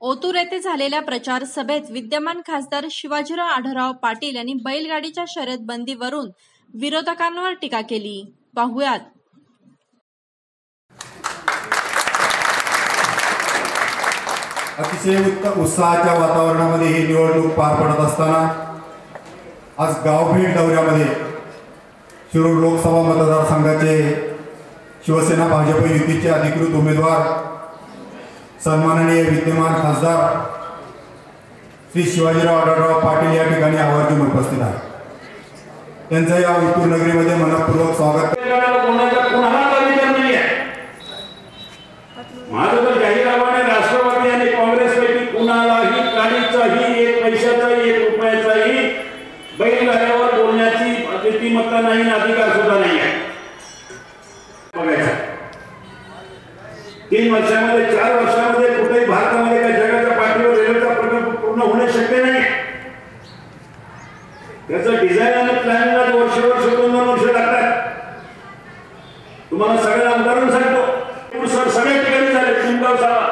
ओतूर येथे झालेल्या प्रचार सभेत विद्यमान खासदार शिवाजीराव आढळराव पाटील यांनी बैलगाडीच्या शर्यत बंदीवरून विरोधकांवर टीका केली. पाहुयात. अतिशय उत्साहाच्या वातावरणामध्ये ही निवडणूक पार पडत असताना आज गावभेट दौऱ्यामध्ये शिरूर लोकसभा मतदारसंघाचे शिवसेना भाजप युतीचे अधिकृत उमेदवार सन्माननीय विद्यमान खासदार श्री शिवाजीराव आढळराव पाटील या ठिकाणी आवर्जून उपस्थित आहेत. त्यांचं या उत्तूर नगरीमध्ये मनपूर्वक स्वागत. कोणाचा कुणालाच नाही आहे माझं तर जाहीरावाने राष्ट्रवादी आणि काँग्रेसपैकी कुणालाही काडीचाही एक पैशाचाही एक रुपयाचाही बैलगाड्यावर बोलण्याची नीतिमत्ता नाही आणि अधिकार सुद्धा नाही आहे तीन वर्षामध्ये चार वर्ष शक्य नाही. त्याचं डिझाईन आणि प्लॅनिंगला वर्ष वर्ष दोन दोन वर्ष लागतात. तुम्हाला सगळं उदाहरण सांगतो. सर सगळ्या ठिकाणी झाले चिमगाव सावा.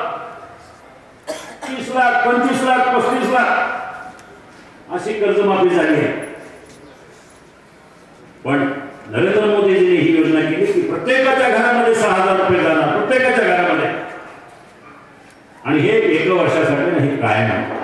तीस लाख पंचवीस लाख पस्तीस लाख अशी कर्जमाफी झाली आहे. पण नरेंद्र मोदीजींनी ही योजना केली की प्रत्येकाच्या घरामध्ये सहा हजार रुपये जाणार प्रत्येकाच्या घरामध्ये. आणि हे एका वर्षासाठी नाही कायम आहे.